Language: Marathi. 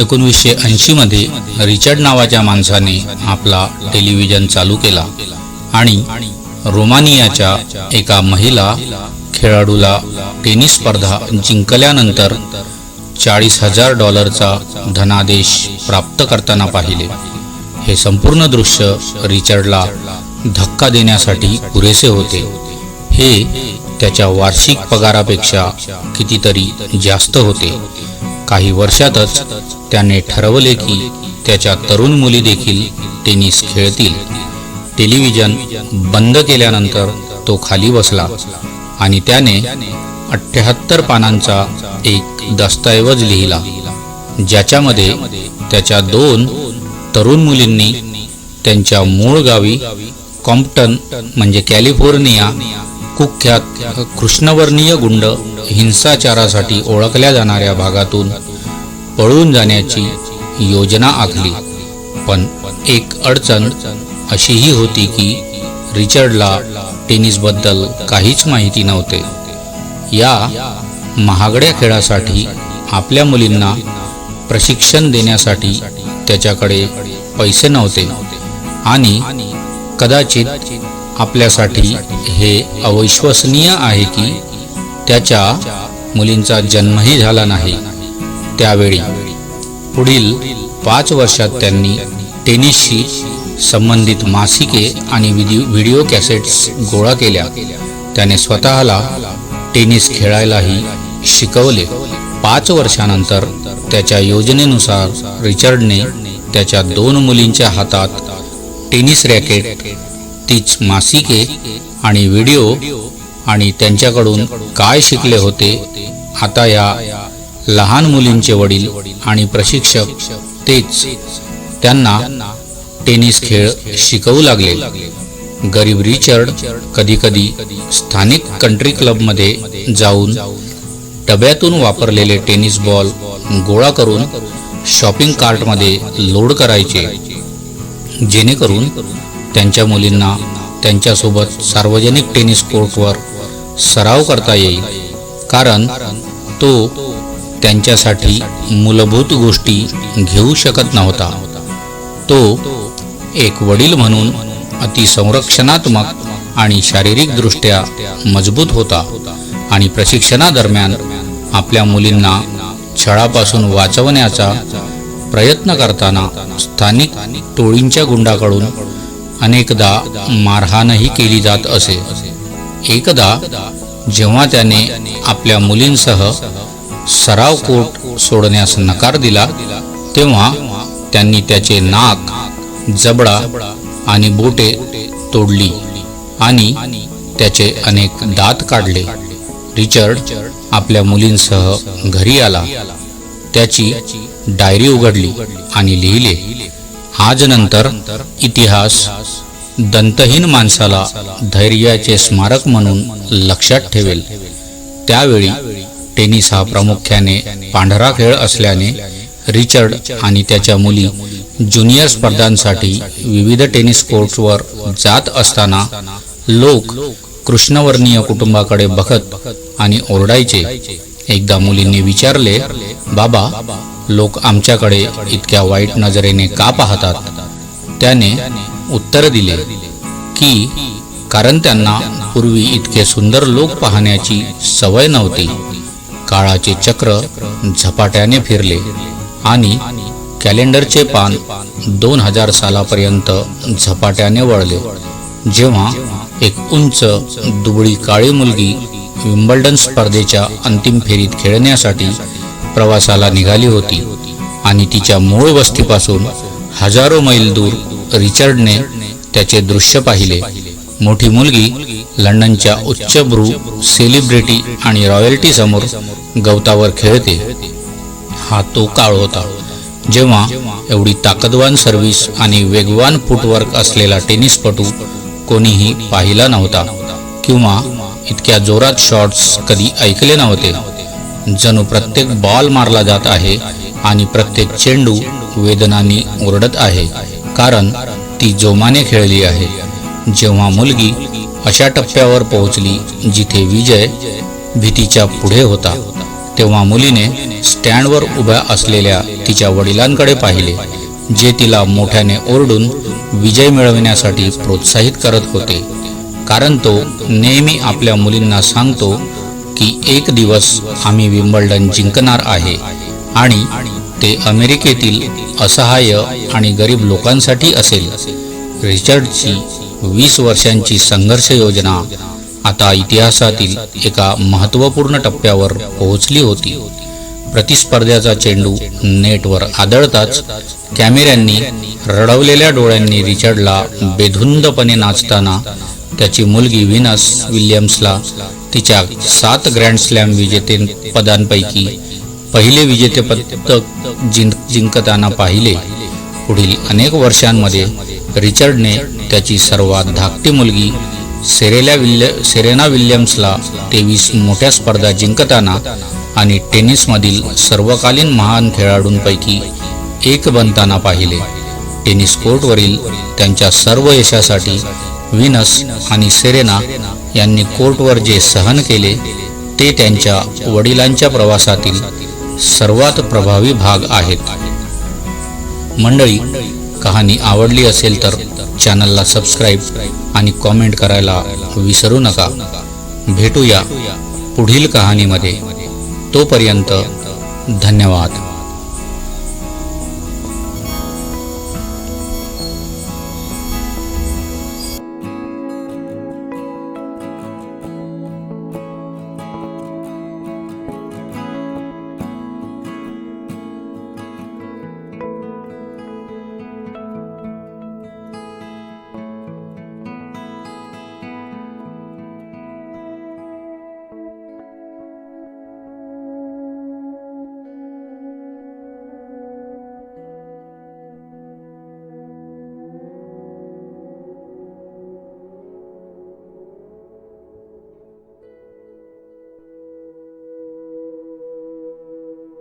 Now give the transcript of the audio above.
एकोणवीसशे ऐंशीमध्ये रिचर्ड नावाच्या माणसाने आपला टेलिव्हिजन चालू केला आणि रोमानियाच्या एका महिला खेळाडूला टेनिस स्पर्धा जिंकल्यानंतर चाळीस हजार डॉलरचा धनादेश प्राप्त करताना पाहिले. हे संपूर्ण दृश्य रिचर्डला धक्का देण्यासाठी पुरेसे होते. हे त्याच्या वार्षिक पगारापेक्षा कितीतरी जास्त होते. काही वर्षातच त्याने ठरवले की त्याच्या तरुण मुली देखील टेनिस खेळतील. टेलिव्हिजन बंद केल्यानंतर तो खाली बसला आणि त्याने अठ्ठ्याहत्तर पानांचा एक दस्तऐवज लिहिला ज्याच्यामध्ये त्याच्या दोन तरुण मुलींनी त्यांच्या मूळ गावी कॉम्प्टन म्हणजे कॅलिफोर्निया कुख्यात कृष्णवर्णीय गुंड हिंसाचारासाठी ओळखल्या जाणाऱ्या भागातून पळून जाण्याची योजना आखली. पण एक अडचण अशीही होती की रिचर्डला टेनिसबद्दल काहीच माहिती नव्हते. या महागड्या खेळासाठी आपल्या मुलींना प्रशिक्षण देण्यासाठी त्याच्याकडे पैसे नव्हते आणि कदाचित आपल्यासाठी हे अविश्वसनीय आहे की त्याच्या मुलींचा जन्मही झाला नाही. त्यावेळी पुढील पाच वर्षात त्यांनी टेनिसशी संबंधित मासिके आणि व्हिडिओ व्हिडिओ कॅसेट्स गोळा केल्या. त्याने स्वतःला टेनिस खेळायलाही शिकवले. पाच वर्षानंतर त्याच्या योजनेनुसार रिचर्डने त्याच्या दोन मुलींच्या हातात टेनिस रॅकेट तीच मासिके आणि व्हिडिओ आणि त्यांच्याकडून काय शिकले होते आता या लहान मुलींचे वडील आणि प्रशिक्षक तेच. त्यांना टेनिस खेळ शिकवू लागले. गरीब रिचर्ड कधीकधी स्थानिक कंट्री क्लबमध्ये जाऊन डब्यातून वापरलेले टेनिस बॉल गोळा करून शॉपिंग कार्टमध्ये लोड करायचे. जेणेकरून त्यांच्या मुलींना त्यांच्यासोबत सार्वजनिक टेनिस कोर्टवर सराव करता येईल. कारण तो त्यांच्यासाठी मूलभूत गोष्टी घेऊ शकत नव्हता. तो एक वडील म्हणून अतिसंरक्षणात्मक आणि शारीरिकदृष्ट्या मजबूत होता आणि प्रशिक्षणादरम्यान आपल्या मुलींना छळापासून वाचवण्याचा प्रयत्न करताना स्थानिक टोळींच्या गुंडाकडून अनेकदा मारहाणही केली जात असे. एकदा जेव्हा त्याने आपल्या मुलींसह सराव कोट सोडण्यास नकार दिला तेव्हा त्यांनी त्याचे नाक जबडा आणि बोटे तोडली आणि त्याचे अनेक दात काढले. रिचर्ड आपल्या मुलींसह घरी आला. त्याची डायरी उघडली आणि लिहिले. आज नंतर इतिहास दंतहीन माणसाला धैर्याचे स्मारक म्हणून लक्षात ठेवेल. त्यावेळी टेनिस हा प्रामुख्याने पांढरा खेळ असल्याने रिचर्ड आणि त्याच्या मुली ज्युनियर स्पर्धांसाठी विविध टेनिस कोर्ट्सवर जात असताना लोक कृष्णवर्णीय कुटुंबाकडे बघत आणि ओरडायचे. एकदा मुलींनी विचारले बाबा लोक आमच्याकडे इतक्या वाईट नजरेने का पाहतात? त्याने उत्तर दिले की कारण त्यांना पूर्वी इतके सुंदर लोक पाहण्याची सवय नव्हती. काळाचे चक्र झपाट्याने फिरले आणि कॅलेंडरचे पान दोन हजार सालापर्यंत झपाट्याने वळले. जेव्हा एक उंच दुबळी काळी मुलगी विम्बल्डन स्पर्धेच्या अंतिम फेरीत खेळण्यासाठी प्रवासाला निघाली होती आणि तिच्या मूळ वस्तीपासून हजारो मैल दूर रिचर्डने त्याचे दृश्य पाहिले. मोठी मुलगी लंडनच्या उच्चभ्रू सेलिब्रिटी आणि रॉयल्टी समोर गवतावर खेळते. हा तो काळ होता जेव्हा एवढी ताकदवान सर्व्हिस आणि वेगवान फुटवर्क असलेला टेनिसपटू कोणीही पाहिला नव्हता किंवा इतक्या जोरात शॉट्स कधी ऐकले नव्हते. जणू प्रत्येक बॉल मारला जात आहे आणि प्रत्येक चेंडू वेदनाने ओरडत आहे. कारण ती जोमाने खेळली आहे. जेव्हा मुलगी अशा टप्प्यावर पोहोचली जिथे विजय भीतीच्या पुढे होता तेव्हा मुलीने स्टँडवर उभ्या असलेल्या तिच्या वडिलांकडे पाहिले जे तिला मोठ्याने ओरडून विजय मिळविण्यासाठी प्रोत्साहित करत होते. कारण तो नेहमी आपल्या मुलींना सांगतो की एक दिवस आम्ही विम्बल्डन जिंकणार आहे आणि ते अमेरिकेतील असहाय्य आणि गरीब लोकांसाठी असेल. रिचर्डची वीस वर्षांची संघर्ष योजना आता इतिहासातील एका महत्त्वपूर्ण टप्प्यावर पोहोचली होती. प्रतिस्पर्ध्याचा चेंडू नेटवर आदळताच कॅमेऱ्यांनी रडवलेल्या डोळ्यांनी रिचर्डला बेधुंदपणे नाचताना त्याची मुलगी विनस विल्यम्सला तिच्या सात ग्रँड स्लॅम विजेते पदांपैकी पहिले विजेतेपद जिंक जिंकताना पाहिले. पुढील अनेक वर्षांमध्ये रिचर्डने त्याची सर्वात धाकटी मुलगी सेरेल्या विल्य सेरेना विल्यम्सला तेवीस मोठ्या स्पर्धा जिंकताना आणि टेनिसमधील सर्वकालीन महान खेळाडूंपैकी एक बनताना पाहिले. टेनिस कोर्टवरील त्यांच्या सर्व यशासाठी विनस आणि सेरेना यांनी कोर्टवर जे सहन केले ते त्यांच्या वडिलांच्या प्रवासातील सर्वात प्रभावी भाग आहेत. मंडळी कहाणी आवडली असेल तर चॅनलला सबस्क्राईब आणि कॉमेंट करायला विसरू नका. भेटूया पुढील कहाणीमध्ये. तोपर्यंत धन्यवाद.